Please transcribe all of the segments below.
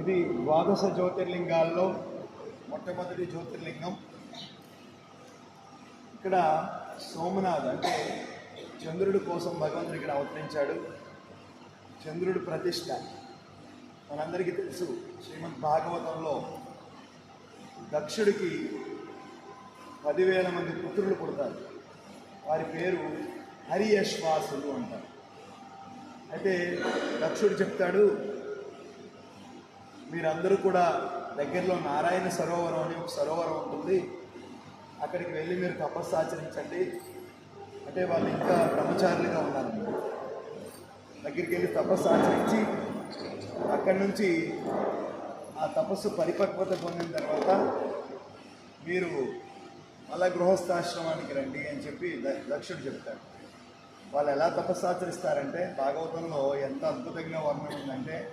ఇది ద్వాదశ జ్యోతిర్లింగాల్లో మొట్టమొదటి జ్యోతిర్లింగం. ఇక్కడ సోమనాథ్ అంటే చంద్రుడి కోసం భగవంతుడు ఇక్కడ అవతరించాడు. చంద్రుడి ప్రతిష్ట మనందరికీ తెలుసు శ్రీమద్ భాగవతంలో దక్షుడికి పదివేల మంది పుత్రులు పుడతారు. వారి పేరు హరియశ్వాసులు అంటారు. అయితే దక్షుడు చెప్తాడు మీరందరూ కూడా దగ్గరలో నారాయణ సరోవరం అని ఒక సరోవరం ఉంటుంది. అక్కడికి వెళ్ళి మీరు తపస్సు ఆచరించండి. అంటే వాళ్ళు ఇంకా బ్రహ్మచారులుగా ఉన్నారు. దగ్గరికి వెళ్ళి తపస్సు ఆచరించి అక్కడి నుంచి ఆ తపస్సు పరిపక్వత పొందిన తర్వాత మీరు మళ్ళా గృహస్థాశ్రమానికి రండి అని చెప్పి దక్షుడు చెప్తాడు. వాళ్ళు ఎలా తపస్సు ఆచరిస్తారంటే భాగవతంలో ఎంత అద్భుతంగా వర్ణం ఉందంటే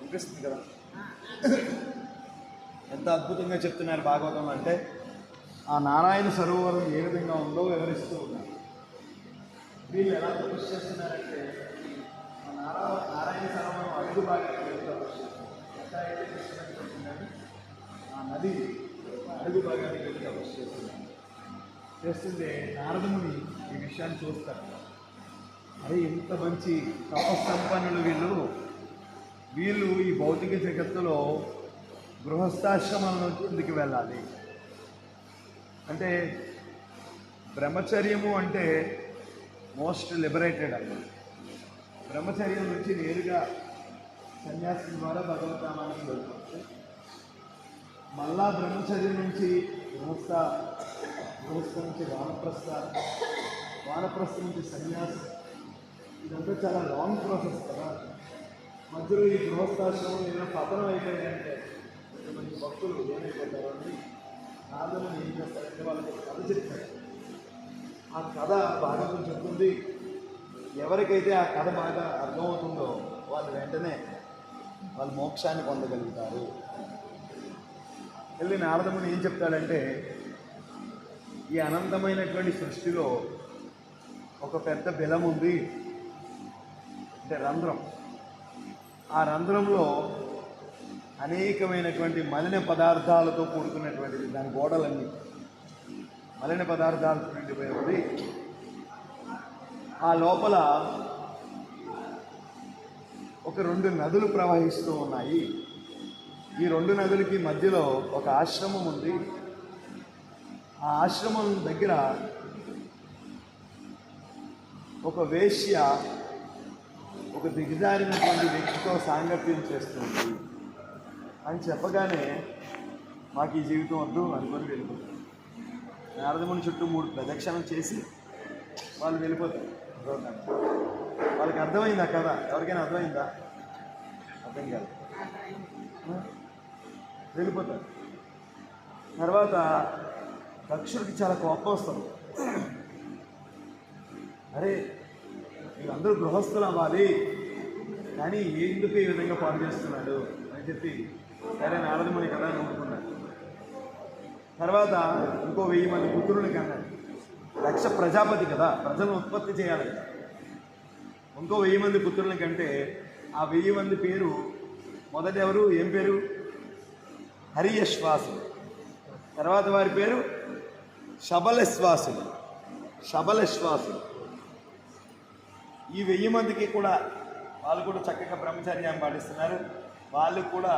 వినిపిస్తుంది కదా ఎంత అద్భుతంగా చెప్తున్నారు భాగవతం అంటే ఆ నారాయణ సరోవరం ఏ విధంగా ఉందో వివరిస్తూ ఉన్నారు. వీళ్ళు ఎలా తపస్సు చేస్తున్నారంటే ఆ నారా నారాయణ సరోవరం అడుగు భాగానికి తపస్సు చేస్తున్నారు. ఎట్లా అయితే కృష్ణ ఆ నది అడుగు భాగానికి వెళ్ళి తపస్సు చేస్తున్నారు. చేస్తుంటే నారదముని ఈ విషయాన్ని చూస్తారు. అరే ఇంత మంచి తపస్సంపన్నులు వీళ్ళు. వీళ్ళు ఈ భౌతిక జగత్తులో గృహస్థాశ్రమం నుంచి ఎందుకు వెళ్ళాలి. అంటే బ్రహ్మచర్యము అంటే మోస్ట్ లిబరేటెడ్ అన్నమాట. బ్రహ్మచర్యం నుంచి నేరుగా సన్యాసం ద్వారా భగవద్ధామానికి వెళ్ళిపోవచ్చు. మళ్ళా బ్రహ్మచర్యం నుంచి గృహస్థ గృహస్థ నుంచి వానప్రస్థ వానప్రస్థ నుంచి సన్యాసం. ఇదంతా చాలా లాంగ్ ప్రాసెస్ కదా. మధ్యలో ఈ గృహస్థాశ్రమం ఏదైనా పతనం అయిపోయిందంటే కొంతమంది భక్తులు ఏమైపోతారని అని ఏం చేస్తారంటే వాళ్ళకి కథ చెప్తారు. ఆ కథ భాగవతం చెప్తుంది ఎవరికైతే ఆ కథ బాగా అర్థమవుతుందో వాళ్ళు వెంటనే వాళ్ళు మోక్షాన్ని పొందగలుగుతారు. వెళ్ళి నారదముని ఏం చెప్తాడంటే ఈ అనంతమైనటువంటి సృష్టిలో ఒక పెద్ద బెలం ఉంది అంటే రంధ్రం. ఆ రంధ్రంలో అనేకమైనటువంటి మలిన పదార్థాలతో కూడుకున్నటువంటిది దాని గోడలన్నీ మలిన పదార్థాలతో నిండిపోయి ఉంది. ఆ లోపల ఒక రెండు నదులు ప్రవహిస్తూ ఉన్నాయి. ఈ రెండు నదులకి మధ్యలో ఒక ఆశ్రమం ఉంది. ఆ ఆశ్రమం దగ్గర ఒక వేశ్య ఒక దిగజారినటువంటి వ్యక్తితో సాంగత్యం చేస్తుంది. అని చెప్పగానే మాకు ఈ జీవితం వద్దు అనుకొని వెళ్ళిపోతారు నారదముని చుట్టూ మూడు ప్రదక్షిణలు చేసి వాళ్ళు వెళ్ళిపోతారు. వాళ్ళకి అర్థమైందా కదా ఎవరికైనా అర్థమైందా? అర్థం కాదు. వెళ్ళిపోతారు. తర్వాత దక్షుడికి చాలా కోపం వస్తుంది. అరే వీళ్ళందరూ గృహస్థులు అవ్వాలి. కానీ ఎందుకు ఈ విధంగా పాడు చేస్తున్నాడు? అని చెప్పి సరే నారదముని కదా నమ్ముకున్నాడు. తర్వాత ఇంకో వెయ్యి మంది పుత్రుని అన్నాడు లక్ష ప్రజాపతి కదా ప్రజలను ఉత్పత్తి చేయాలి. కదా ఇంకో వెయ్యి మంది పుత్రుల కంటే ఆ వెయ్యి మంది పేరు మొదట ఎవరు ఏం పేరు? హరియశ్వాసులు. తర్వాత వారి పేరు శబలశ్వాసులు. శబలశ్వాసులు. ఈ వెయ్యి మందికి కూడా వాళ్ళు కూడా చక్కగా బ్రహ్మచర్యాన్ని పాటిస్తున్నారు. వాళ్ళు కూడా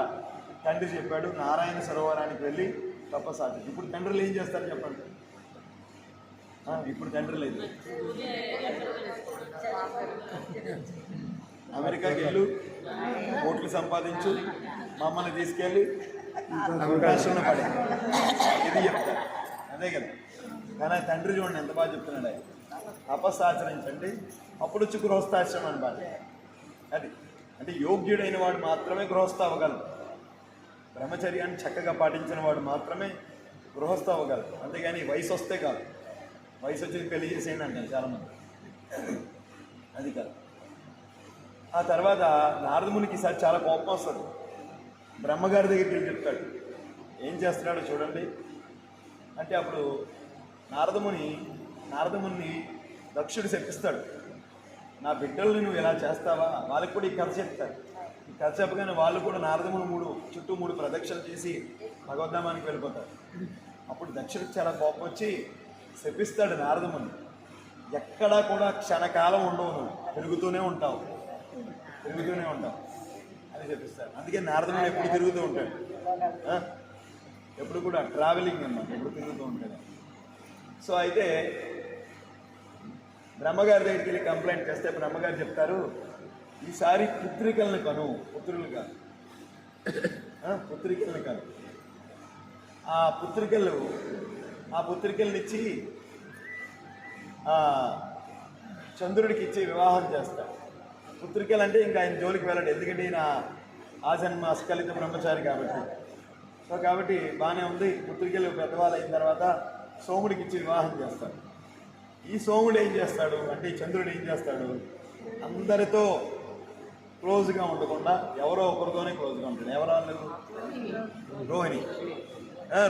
తండ్రి చెప్పాడు నారాయణ సరోవరానికి వెళ్ళి తపస్సాటి ఇప్పుడు తండ్రులు ఏం చేస్తారు చెప్పండి? ఇప్పుడు తండ్రి లేదు అమెరికాకి వెళ్ళు కోట్లు సంపాదించు మమ్మల్ని తీసుకెళ్ళి అవకాశంలో పడే ఇది చెప్తారు. అదే కదా. కానీ తండ్రి చూడండి ఎంత బాగా చెప్తున్నాడు ఆయన. తపస్సాచరించండి అప్పుడు వచ్చి గృహస్థాశ్రమం అనమాట అది. అంటే యోగ్యుడైన వాడు మాత్రమే గృహస్థ అవ్వగలరు బ్రహ్మచర్యాన్ని చక్కగా పాటించిన వాడు మాత్రమే గృహస్థ అవ్వగలరు అంతేగాని వయసు వస్తే కాదు. వయసు వచ్చి పెళ్ళి చేసేయండి అంటారు చాలామంది. అది కాదు. ఆ తర్వాత నారదమునికి ఈసారి చాలా కోపం వస్తుంది. బ్రహ్మగారి దగ్గరికి వెళ్ళి చెప్తాడు. ఏం చేస్తున్నాడో చూడండి. అంటే అప్పుడు నారదముని నారదముని దక్షుడు శపిస్తాడు నా బిడ్డల్ని నువ్వు ఇలా చేస్తావా? వాళ్ళకి కూడా ఈ కథ చెప్తాడు. ఈ కథ చెప్పగానే వాళ్ళు కూడా నారదముని మూడు చుట్టూ మూడు ప్రదక్షిణలు చేసి భగవద్ధామానికి వెళ్ళిపోతారు. అప్పుడు దక్షుడికి చాలా కోపం వచ్చి శపిస్తాడు నారదముని ఎక్కడా కూడా క్షణకాలం ఉండవు నువ్వు తిరుగుతూనే ఉంటావు తిరుగుతూనే ఉంటావు అని చెప్పిస్తాడు. అందుకే నారదముడు ఎప్పుడు తిరుగుతూ ఉంటాడు. ఎప్పుడు కూడా ట్రావెలింగ్ అన్నమాట ఎప్పుడు తిరుగుతూ ఉంటాడు. సో అయితే బ్రహ్మగారి దగ్గరికి వెళ్ళి కంప్లైంట్ చేస్తే బ్రహ్మగారు చెప్తారు ఈసారి పుత్రికలను కను పుత్రులు కాదు. పుత్రికలను కను. ఆ పుత్రికలు ఆ పుత్రికలనిచ్చి ఇచ్చి చంద్రుడికి ఇచ్చి వివాహం చేస్తాడు పుత్రికలు అంటే ఇంకా ఆయన జోలికి వెళ్ళడు ఎందుకంటే ఈయన ఆజన్మ అస్కలిత బ్రహ్మచారి కాబట్టి. సో కాబట్టి బాగానే ఉంది పుత్రికలు పెద్దవాళ్ళు అయిన తర్వాత సోముడికి ఇచ్చి వివాహం చేస్తాడు. ఈ సోముడు ఏం చేస్తాడు? అంటే ఈ చంద్రుడు ఏం చేస్తాడు? అందరితో క్లోజ్గా ఉండకుండా ఎవరో ఒకరితోనే క్లోజ్గా ఉంటాడు. ఎవరు వాళ్ళు? రోహిణి.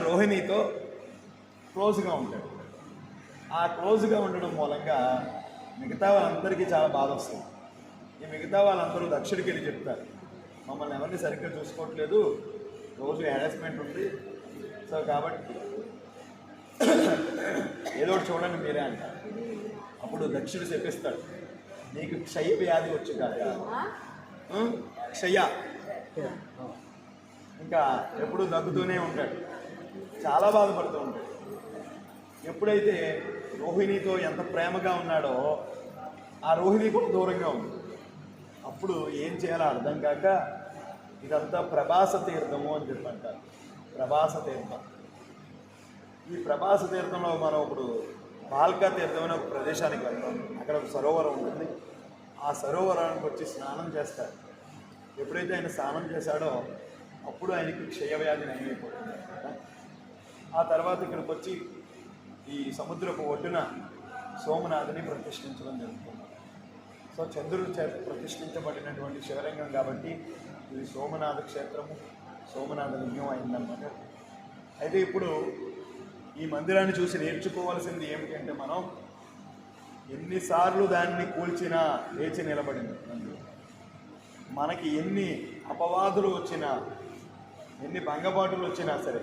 రోహిణితో క్లోజ్గా ఉంటాడు. ఆ క్లోజ్గా ఉండడం మూలంగా మిగతా వాళ్ళందరికీ చాలా బాధ వస్తుంది. ఈ మిగతా వాళ్ళందరూ దక్షుడికి వెళ్ళి చెప్తారు. మమ్మల్ని ఎవరిని సరిగ్గా చూసుకోవట్లేదు. రోజు హెరాస్మెంట్ ఉంది. సో కాబట్టి ఏదో చూడండి మీరే అంటారు అప్పుడు దక్షుడు చెప్పిస్తాడు నీకు క్షయ వ్యాధి వచ్చి కాక ఉం? క్షయ. ఇంకా ఎప్పుడు దగ్గుతూనే ఉంటాడు. చాలా బాధపడుతూ ఉంటాడు. ఎప్పుడైతే రోహిణితో ఎంత ప్రేమగా ఉన్నాడో ఆ రోహిణి కూడా దూరంగా ఉంది. అప్పుడు ఏం చేయాలో అర్థం కాక ఇదంతా ప్రభాస తీర్థము అని చెప్పంటారు ప్రభాస తీర్థం. ఈ ప్రభాస తీర్థంలో మనం ఇప్పుడు బాల్కా తీర్థం అనే ఒక ప్రదేశానికి వెళ్తాం. అక్కడ ఒక సరోవరం ఉంటుంది. ఆ సరోవరానికి వచ్చి స్నానం చేస్తారు. ఎప్పుడైతే ఆయన స్నానం చేశాడో అప్పుడు ఆయనకి క్షయవ్యాధి నయమైపోతుంది. ఆ తర్వాత ఇక్కడికి వచ్చి ఈ సముద్రపు ఒడ్డున సోమనాథుని ప్రతిష్ఠించడం జరుగుతుంది. సో చంద్రుడు చేత ప్రతిష్ఠించబడినటువంటి శివలింగం కాబట్టి ఇది సోమనాథ క్షేత్రము సోమనాథ లింగం అయిందన్నమాట. అయితే ఇప్పుడు ఈ మందిరాన్ని చూసి నేర్చుకోవాల్సింది ఏమిటంటే మనం ఎన్నిసార్లు దాన్ని కూల్చినా లేచి నిలబడింది మనకి ఎన్ని అపవాదులు వచ్చినా ఎన్ని భంగపాటులు వచ్చినా సరే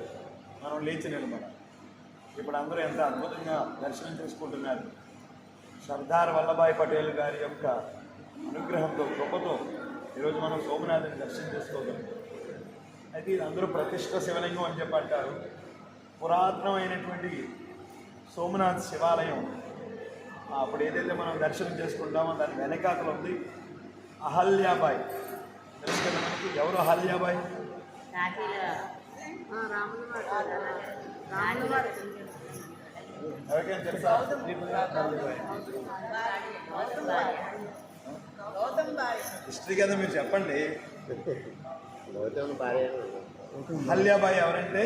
మనం లేచి నిలబడాలి. ఇప్పుడు అందరూ ఎంత అద్భుతంగా దర్శనం చేసుకుంటున్నారు. సర్దార్ వల్లభాయ్ పటేల్ గారి యొక్క అనుగ్రహంతో గొప్పతో ఈరోజు మనం సోమనాథుని దర్శనం చేసుకోగలం అయితే ఇది అందరూ ప్రతిష్ట శివలింగం అని చెప్పంటారు పురాతనమైనటువంటి సోమనాథ్ శివాలయం. అప్పుడు ఏదైతే మనం దర్శనం చేసుకుంటామో దాని వెనకాతల ఉంది అహల్యాబాయ్. తెలుసు కదా మనకి? ఎవరు అహల్యాబాయ్? ఎవరికైనా తెలుసా? హిస్టరీ కదా మీరు చెప్పండి. అహల్యాబాయ్ ఎవరంటే?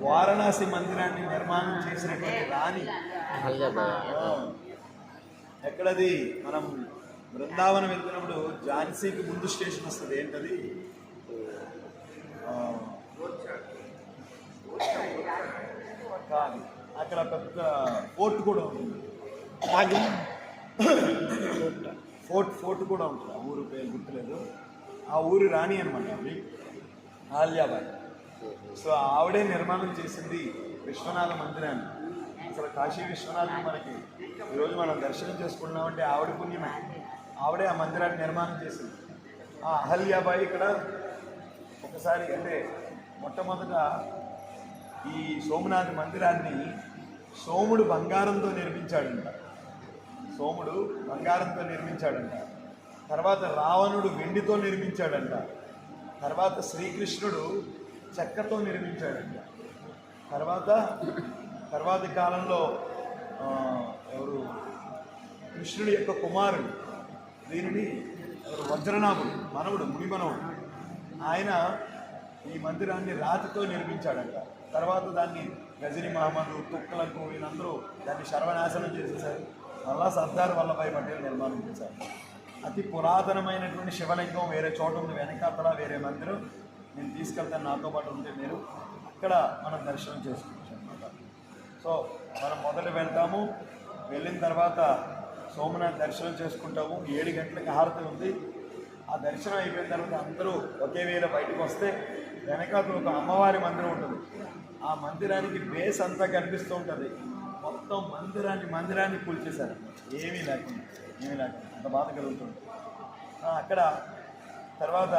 వారణాసి మందిరాన్ని నిర్మాణం చేసినటువంటి రాణి. ఎక్కడది? మనం బృందావనం వెళ్తున్నప్పుడు ఝాన్సీకి ముందు స్టేషన్ వస్తుంది. ఏంటది? కాదు. అక్కడ పెద్ద ఫోర్ట్ కూడా ఉంటుంది. ఫోర్ట్ ఫోర్ట్ కూడా ఉంటుంది. ఆ ఊరు పేరు గుర్తులేదు. ఆ ఊరి రాణి అనమాట ఆవిడ. ఆలియాబాయ్. సో ఆవిడే నిర్మాణం చేసింది విశ్వనాథ మందిరాన్ని. అసలు కాశీ విశ్వనాథ్ మనకి ఈరోజు మనం దర్శనం చేసుకుంటున్నామంటే ఆవిడ పుణ్యమే. ఆవిడే ఆ మందిరాన్ని నిర్మాణం చేసింది. ఆ అహల్యాబాయి ఇక్కడ ఒకసారి అంటే మొట్టమొదట ఈ సోమనాథ్ మందిరాన్ని సోముడు బంగారంతో నిర్మించాడంట. సోముడు బంగారంతో నిర్మించాడంట. తర్వాత రావణుడు వెండితో నిర్మించాడంట. తర్వాత శ్రీకృష్ణుడు చెక్కతో నిర్మించాడంట. తర్వాత తర్వాతి కాలంలో ఎవరు? కృష్ణుడి యొక్క కుమారుడు. దీనిని ఎవరు? వజ్రనాభుడు మనవుడు ముని మనవుడు. ఆయన ఈ మందిరాన్ని రాతితో నిర్మించాడంట. తర్వాత దాన్ని గజని మహమ్మద్ తుక్కలకు వీళ్ళందరూ దాన్ని సర్వనాశనం చేసేసారు. మళ్ళా సర్దార్ వల్లభాయ్ పటేల్ నిర్మాణం చేశారు. అతి పురాతనమైనటువంటి శివలింగం వేరే చోట ఉంది వెనకాతల వేరే మందిరం. నేను తీసుకెళ్తాను నాతో పాటు ఉంటే మీరు అక్కడ మనం దర్శనం చేసుకోవచ్చు అనమాట సో మనం మొదట వెళ్తాము. వెళ్ళిన తర్వాత సోమనాథ్ దర్శనం చేసుకుంటాము. ఏడు గంటలకు హారతి ఉంది. ఆ దర్శనం అయిపోయిన తర్వాత అందరూ ఒకే వేళ బయటకు వస్తే వెనకాతలు ఒక అమ్మవారి మందిరం ఉంటుంది. ఆ మందిరానికి బేస్ అంతా కనిపిస్తూ ఉంటుంది. మొత్తం మందిరాన్ని మందిరాన్ని కూల్చేశారు ఏమీ లేకుండా ఏమీ లేకుండా. అంత బాధ కలుగుతుంది. అక్కడ తర్వాత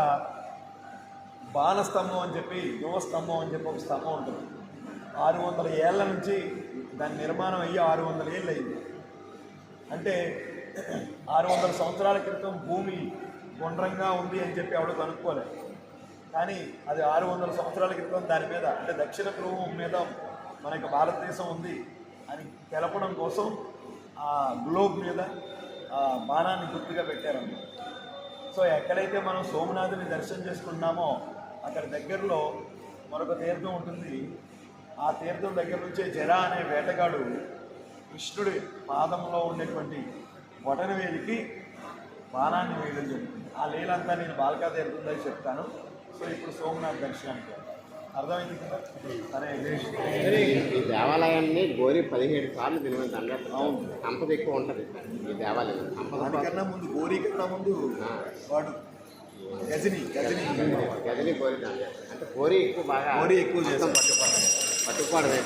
బాణస్తంభం అని చెప్పి యువ స్తంభం అని చెప్పి ఒక స్తంభం ఉంటుంది. ఆరు వందల ఏళ్ళ నుంచి దాని నిర్మాణం అయ్యి ఆరు వందల ఏళ్ళు అయింది. అంటే ఆరు వందల సంవత్సరాల క్రితం భూమి గుండ్రంగా ఉంది అని చెప్పి ఎవడో కనుక్కోలేదు కానీ అది ఆరు వందల సంవత్సరాల క్రితం దాని మీద అంటే దక్షిణ ధ్రువం మీద మనకి భారతదేశం ఉంది అని తెలపడం కోసం ఆ గ్లోబ్ మీద బాణాన్ని గుర్తుగా పెట్టారన్నమాట. సో ఎక్కడైతే మనం సోమనాథుని దర్శనం చేసుకున్నామో అక్కడ దగ్గరలో మరొక తీర్థం ఉంటుంది. ఆ తీర్థం దగ్గర నుంచే జరా అనే వేటగాడు కృష్ణుడి పాదంలో ఉండేటువంటి బొటన వేలికి బాణాన్ని వేయడం జరుగుతుంది. ఆ లీలంతా నేను బాలకా తీర్థంలో చెప్తాను. సో ఇప్పుడు సోమనాథ్ దర్శనానికి ఈ దేవాలయాన్ని గోరి పదిహేడు సార్లు తినమని దండ సంపద ఎక్కువ ఉంటుంది. ఈ దేవాలయం సంపద దానికన్నా ముందు గోరీ కన్నా ముందు వాడు గజని గజని. గదిని గోరి దండ అంటే గోరి ఎక్కువ బాగా గోరీ ఎక్కువ చేశారు. పట్టుకోవడం. పట్టుకోవడమే.